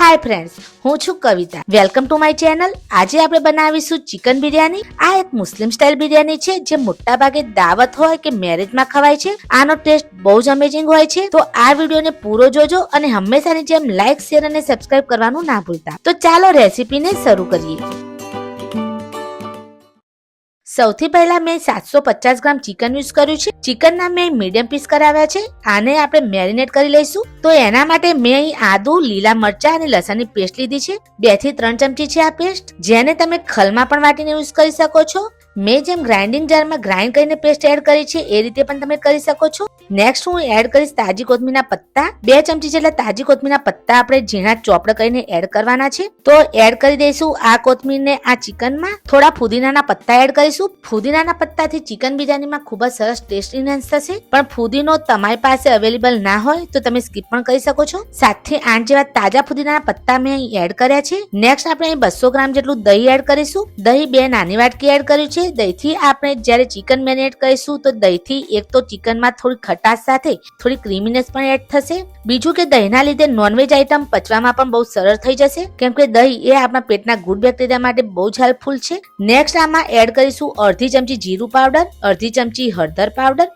હાય friends હું છું Kavita. Welcome to my channel આજે આપણે બનાવીશું ચિકન બિરયાની આ એક મુસ્લિમ સ્ટાઇલ બિરયાની છે, જે મોટા ભાગે દાવત હોય કે મેરેજમાં ખવાય છે. આનો ટેસ્ટ બહુ જ અમેઝિંગ હોય છે. તો આ વિડીયોને પૂરો જોજો અને હંમેશાની જેમ લાઇક શેર અને સબસ્ક્રાઇબ કરવાનું ના ભૂલતા. તો ચાલો રેસીપીને શરૂ કરીએ. સૌથી પહેલા મેં સાતસો પચાસ ગ્રામ ચિકન યુઝ કર્યું છે. ચિકનના મેં મીડિયમ પીસ કરાવ્યા છે. આને આપણે મેરિનેટ કરી લઈશું. તો એના માટે મેં અહીં આદુ, લીલા મરચા અને લસણની પેસ્ટ લીધી છે. બેથી ત્રણ ચમચી છે આ પેસ્ટ, જેને તમે ખલમાં પણ વાટીને યુઝ કરી શકો છો. મેં જેમ ગ્રાઇન્ડિંગ જારમાં ગ્રાઇન્ડ કરીને પેસ્ટ એડ કરી છે, એ રીતે પણ તમે કરી શકો છો. નેક્સ્ટ હું એડ કરીશ તાજી કોથમીના પત્તા. બે ચમચી જેટલા તાજી કોથમીના પત્તા આપણે ઝીણા ચોપડ કરીને એડ કરવાના છે. તો એડ કરી દઈશું આ કોથમીરને આ ચિકનમાં. થોડા ફુદીનાના પત્તા એડ કરીશું. ફુદીનાના પત્તાથી ચિકન બિરયાનીમાં ખૂબ જ સરસ ટેસ્ટ ઇન્હાન્સ થશે. પણ ફુદીનો તમારી પાસે અવેલેબલ ના હોય, તો તમે સ્કીપ પણ કરી શકો છો. સાતથી આઠ જેવા તાજા ફુદીનાના પત્તા મેં એડ કર્યા છે. નેક્સ્ટ આપણે બસો ગ્રામ જેટલું દહીં એડ કરીશું. દહીં બે નાની વાટકી એડ કર્યું છે. દહીંથી આપણે જ્યારે ચિકન મેરિનેટ કરીશું, તો દહીંથી એક તો ચિકનમાં થોડી ખટાશ સાથે, થોડી ક્રીમીનેસ પણ એડ થશે. બીજું કે દહીંના લીધે નોનવેજ આઈટમ પચવામાં પણ બહુ સરળ થઈ જશે. કેમ કે દહીં એ આપણા પેટના ગુડ બેક્ટેરિયા માટે બહુ જ હેલ્પફુલ છે. નેક્સ્ટ આમાં એડ કરીશું અડધી ચમચી જીરું પાવડર, અડધી ચમચી હળદર પાવડર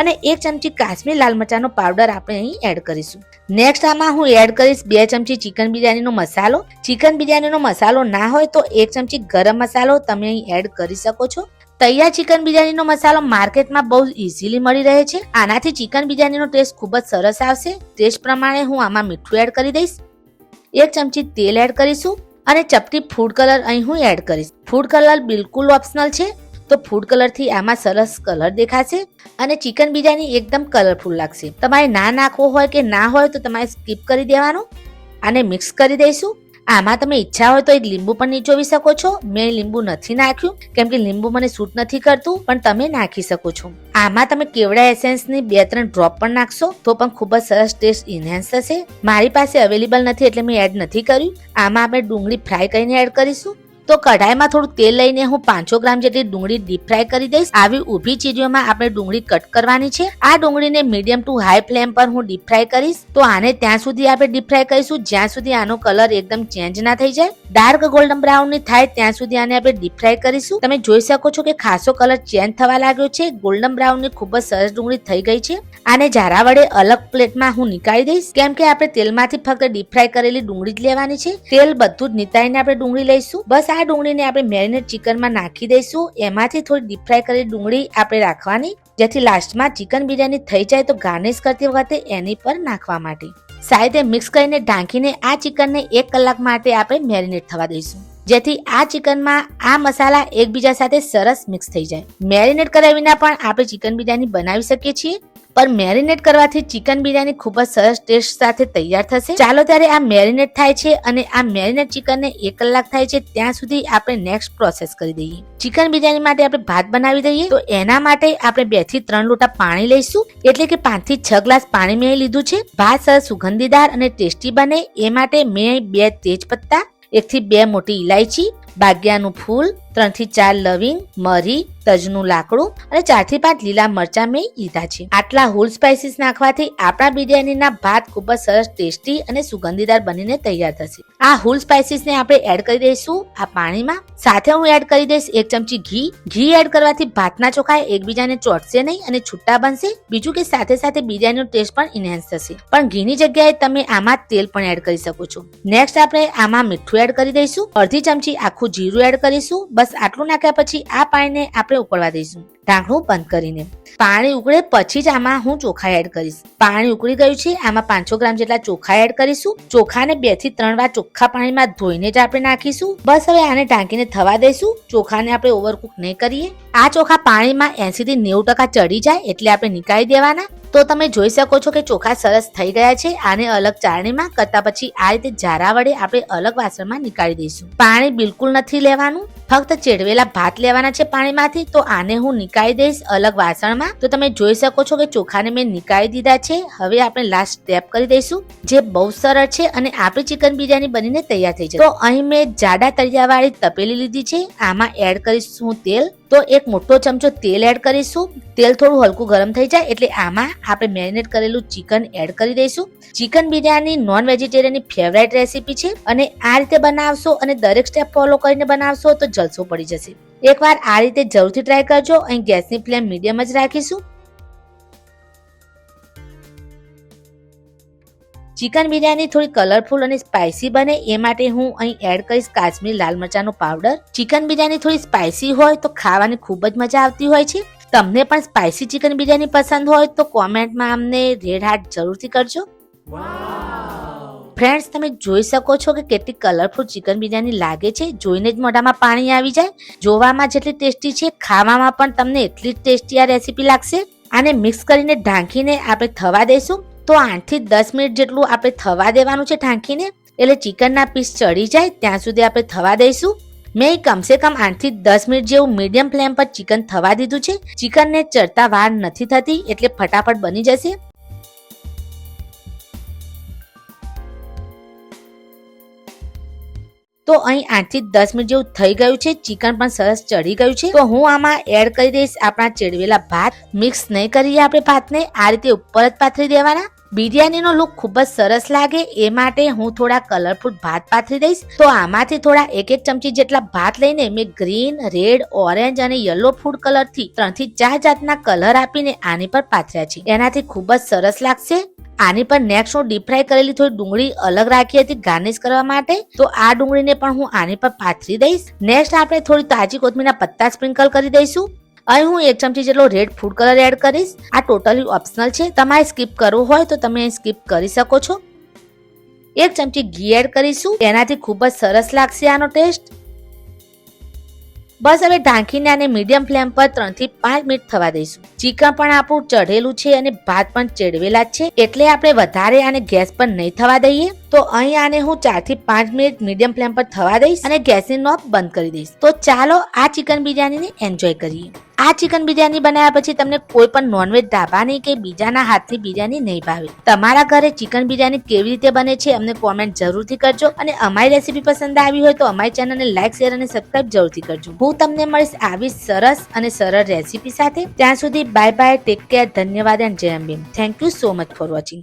અને એક ચમચી કાશ્મીર લાલ મરચાનો પાવડર આપણે અહીં એડ કરીશું. નેક્સ્ટ આમાં હું એડ કરીશ બે ચમચી ચિકન બિરયાનીનો મસાલો. ચિકન બિરયાનીનો મસાલો ના હોય તો એક ચમચી ગરમ મસાલો તમે અહીં એડ કરી શકો છો. તૈયાર ચિકન બિરયાનીનો મસાલો માર્કેટમાં બહુ ઇઝીલી મળી રહે છે. આનાથી ચિકન બિરયાનીનો ટેસ્ટ ખૂબ જ સરસ આવશે. ટેસ્ટ પ્રમાણે હું આમાં મીઠું એડ કરી દઈશ. એક ચમચી તેલ એડ કરીશું અને ચપટી ફૂડ કલર અહીં હું એડ કરીશ. ફૂડ કલર બિલકુલ ઓપ્શનલ છે. તો ફૂડ કલરથી આમાં સરસ કલર દેખાશે અને ચિકન બિરયાની એકદમ કલરફુલ લાગશે. તમારે ના નાખવો હોય કે ના હોય તો તમારે સ્કીપ કરી દેવાનું આને મિક્સ કરી દઈશું. આમાં તમે ઈચ્છા હોય તો એક લીંબુ પણ નીચોવી શકો છો. મેં લીંબુ નથી નાખ્યું, કેમ કે લીંબુ મને સૂટ નથી કરતું, પણ તમે નાખી શકો છો. આમાં તમે કેવડા એસેન્સની બે ત્રણ ડ્રોપ પણ નાખશો, તો પણ ખૂબ જ સરસ ટેસ્ટ ઇન્હેન્સ થશે. મારી પાસે અવેલેબલ નથી એટલે મેં એડ નથી કર્યું. આમાં આપણે ડુંગળી ફ્રાય કરીને એડ કરીશું. તો કઢાઈમાં થોડું તેલ લઈને હું પાંચસો ગ્રામ જેટલી ડુંગળી ડીપ ફ્રાય કરી દઈશ. આવી ઊભી ચીરીઓમાં આપણે ડુંગળી કટ કરવાની છે. આ ડુંગળીને મીડિયમ ટુ હાઈ ફ્લેમ પર હું ડીપ ફ્રાય કરીશ. તો આને ત્યાં સુધી આપણે ડીપ ફ્રાય કરીશું. જ્યાં સુધી આનો કલર એકદમ ચેન્જ ના થઈ જાય. ડાર્ક ગોલ્ડન બ્રાઉનની થાય ત્યાં સુધી આને આપણે ડીપ ફ્રાય કરીશું. તમે જોઈ શકો છો કે ખાસો કલર ચેન્જ થવા લાગ્યો છે. ગોલ્ડન બ્રાઉનની ખૂબ જ સરસ ડુંગળી થઈ ગઈ છે. આને જારા વડે અલગ પ્લેટમાં હું નીકાળી દઈશ. કેમ કે આપણે તેલમાંથી ફક્ત ડીપ ફ્રાય કરેલી ડુંગળી જ લેવાની છે. તેલ બધું જ નિતારીને આપણે ડુંગળી લઈશું. બસ આ ડુંગળીને આપણે મેરીનેટ ચિકનમાં નાખી દઈશું. એમાંથી થોડી ડીપ ફ્રાય કરી ડુંગળી આપણે રાખવાની. જેથી લાસ્ટમાં ચિકન બિરયાની થઈ જાય તો ગાર્નિશ કરતી વખતે એની પર નાખવા માટે. સાઈડે મિક્સ કરીને ઢાંકીને આ ચિકનને એક કલાક માટે આપણે મેરીનેટ થવા દઈશું. જેથી આ ચિકનમાં આ મસાલા એકબીજા સાથે સરસ મિક્સ થઈ જાય. મેરીનેટ કર્યા વિના પણ આપણે ચિકન બિરયાની બનાવી શકીએ છીએ. પણ મેરિનેટ કરવાથી ચિકન બિરયાની ખૂબ જ સરસ ટેસ્ટ સાથે તૈયાર થશે. ચાલો ત્યારે આ મેરિનેટ થાય છે અને આ મેરિનેટ ચિકનને એક કલાક થાય છે, ત્યાં સુધી આપણે નેક્સ્ટ પ્રોસેસ કરી દઈએ. ચિકન બિરયાની માટે આપણે ભાત બનાવી દઈએ. તો એના માટે આપણે બેથી ત્રણ લોટા પાણી લઈશું. એટલે કે પાંચથી છ ગ્લાસ પાણી મેં લીધું છે. ભાત સરસ સુગંધીદાર અને ટેસ્ટી બને. એ માટે મેં બે તેજ પત્તા એક થી બે મોટી ઇલાયચી બાગ્યાનું ફૂલ ત્રણથી ચાર લવિંગ, મરી, તજનું લાકડું અને ચારથી પાંચ લીલા મરચા મેં લીધા છે. આટલા હોલ સ્પાઇસીસ નાખવાથી આપણા બિરયાનીના ભાત ખૂબ જ સરસ, ટેસ્ટી અને સુગંધીદાર બનીને તૈયાર થશે. આ હોલ સ્પાઇસીસ ને આપણે એડ કરી દઈશું આ પાણીમાં. સાથે હું એડ કરી દઈશ એક ચમચી ઘી. ઘી એડ કરવાથી ભાતના ચોખા એકબીજાને ચોટશે નહીં અને છૂટા બનશે. બીજું કે સાથે સાથે બિરયાનીનો ટેસ્ટ પણ ઇન્હેન્સ થશે. પણ ઘીની જગ્યાએ તમે આમાં તેલ પણ એડ કરી શકો છો. નેક્સ્ટ આપણે આમાં મીઠું એડ કરી દઈશું. અડધી ચમચી આખું જીરું એડ કરીશું. બસ આટલું નાખ્યા પછી આ પાણીને આપણે ઉકળવા દઈશું. ઢાંકણું બંધ કરીને. પાણી ઉકળે પછી જ આમાં હું ચોખા એડ કરીશ. પાણી ઉકળી ગયું છે, આમાં પાંચસો ગ્રામ જેટલા ચોખા એડ કરીશું. ચોખાને બેથી ત્રણ વાર ચોખ્ખા પાણીમાં ધોઈને જ આપણે નાખીશું. બસ હવે આને ઢાંકીને થવા દઈશું. ચોખાને આપણે ઓવરકુક નહીં કરીએ. આ ચોખા પાણીમાં એસી થી નેવું ટકા ચડી જાય એટલે આપણે નીકાળી દેવાના. તો તમે જોઈ શકો છો કે ચોખા સરસ થઈ ગયા છે. આને અલગ ચાળણીમાં કરતા પછી આ રીતે જારા વડે આપણે અલગ વાસણમાં નીકાળી દઈશું. પાણી બિલકુલ નથી લેવાનું. ફક્ત ચેડવેલા ભાત લેવાના છે પાણીમાંથી. તો આને હું નીકાળી દઈશ અલગ વાસણમાં. તો તમે જોઈ શકો છો કે ચોખાને મેં નીકાળી દીધા છે. હવે આપણે લાસ્ટ સ્ટેપ કરી દઈશું, જે બહુ સરળ છે અને આપણી ચિકન બિરયાની બનીને તૈયાર થઈ જશે. તો અહીં મેં જાડા તળિયાવાળી તપેલી લીધી છે. આમાં એડ કરીશું તેલ. તો એક મોટો ચમચો તેલ એડ કરીશું. તેલ થોડું હલકું ગરમ થઈ જાય એટલે આમાં આપણે મેરિનેટ કરેલું ચિકન એડ કરી દઈશું. ચિકન બિરયાની નોન વેજીટેરિયનની ફેવરેટ રેસીપી છે અને આ રીતે બનાવશો અને દરેક સ્ટેપ ફોલો કરીને બનાવશો તો જલસો પડી જશે. એકવાર આ રીતે જરૂરથી ટ્રાય કરજો. અહીં ગેસની ફ્લેમ મીડિયમ જ રાખીશું. ચિકન બિરયાની થોડી કલરફુલ અને સ્પાઇસી બને એ માટે હું અહીં એડ કરીશ કાશ્મીર લાલ મરચાંનો પાવડર ચિકન બિરયાની થોડી સ્પાઇસી હોય તો ખાવાની ખૂબ જ મજા આવતી હોય છે. તમને પણ સ્પાઇસી ચિકન બિરયાની પસંદ હોય તો કોમેન્ટમાં અમને રેડ હાર્ટ જરૂરથી કરજો. ફ્રેન્ડ્સ તમે જોઈ શકો છો કે કેટલી કલરફુલ ચિકન બિરયાની લાગે છે. જોઈને જ મોઢામાં પાણી આવી જાય. જોવામાં જેટલી ટેસ્ટી છે ખાવામાં પણ તમને એટલી જ ટેસ્ટી આ રેસીપી લાગશે. આને મિક્સ કરીને ઢાંકીને આપણે થવા દઈશું તો આઠથી દસ મિનિટ જેટલું આપણે થવા દેવાનું છે ઢાંકીને, એટલે ચિકનના પીસ ચડી જાય ત્યાં સુધી આપણે થવા દઈશું. મેં કમસે કમ આઠથી દસ મિનિટ જેવું મીડિયમ ફ્લેમ પર ચિકન થવા દીધું છે. ચિકનને ચડતા વાર નથી થતી, એટલે ફટાફટ બની જશે. તો અહીં આઠથી દસ મિનિટ જેવું થઈ ગયું છે, ચિકન પણ સરસ ચડી ગયું છે. તો હું આમાં એડ કરી દઈશ આપણા ચેડવેલા ભાત. મિક્સ નહીં કરીએ આપણે ભાતને, આ રીતે ઉપર જ પાથરી દેવાના. બિરયાનીનો લુક ખૂબ જ સરસ લાગે, એ માટે હું થોડા કલરફુલ ભાત પાથરી દઈશ. તો આમાંથી થોડા એક એક ચમચી જેટલા ભાત લઈને મેં ગ્રીન રેડ ઓરેન્જ અને યલો ફૂડ કલરથી ત્રણથી ચાર જાતના કલર આપીને આની પર પાથર્યા છે. એનાથી ખૂબ જ સરસ લાગશે. આની પર નેક્સ્ટ હું ડીપ ફ્રાય કરેલી થોડી ડુંગળી અલગ રાખી હતી ગાર્નિશ કરવા માટે. તો આ ડુંગળીને પણ હું આની પર પાથરી દઈશ. નેક્સ્ટ આપણે થોડી તાજી કોથમીરના પત્તા સ્પ્રિંકલ કરી દઈશું. અહીં હું એક ચમચી જેટલો રેડ ફૂડ કલર એડ કરીશ. આ ટોટલી ઓપ્શનલ છે. તમારે સ્કીપ કરવું હોય તો તમે સ્કીપ કરી શકો છો. એક ચમચી ઘી એડ કરીશું. એનાથી ખૂબ જ સરસ લાગશે આનો ટેસ્ટ બસ હવે ઢાંકીને આને મીડિયમ ફ્લેમ પર ત્રણથી પાંચ મિનિટ થવા દઈશું. ચિકન પણ આપણું ચઢેલું છે અને ભાત પણ ચેડવેલા છે. એટલે આપણે વધારે આને ગેસ પર નહીં થવા દઈએ. તો અહીં આને હું ચારથી પાંચ મિનિટ મીડિયમ ફ્લેમ પર થવા દઈશ અને ગેસની નોબ બંધ કરી દઈશ. તો ચાલો આ ચિકન બિરયાનીને એન્જોય કરીએ. આ ચિકન બિરયાની બનાવ્યા પછી તમને કોઈ પણ નોનવેજ ઢાબાની કે બીજાના હાથની બિરયાની નહીં ભાવે. તમારા ઘરે ચિકન બિરયાની કેવી રીતે બને છે અમને કોમેન્ટ જરૂરથી કરજો અને અમારી રેસીપી પસંદ આવી હોય તો અમારી ચેનલને લાઈક શેર અને સબસ્ક્રાઈબ જરૂરથી કરજો. હું તમને મળીશ આવી સરસ અને સરળ રેસીપી સાથે. ત્યાં સુધી બાય બાય ટેક કેર ધન્યવાદ એન્ડ જય અંબીમ. Thank you so much for watching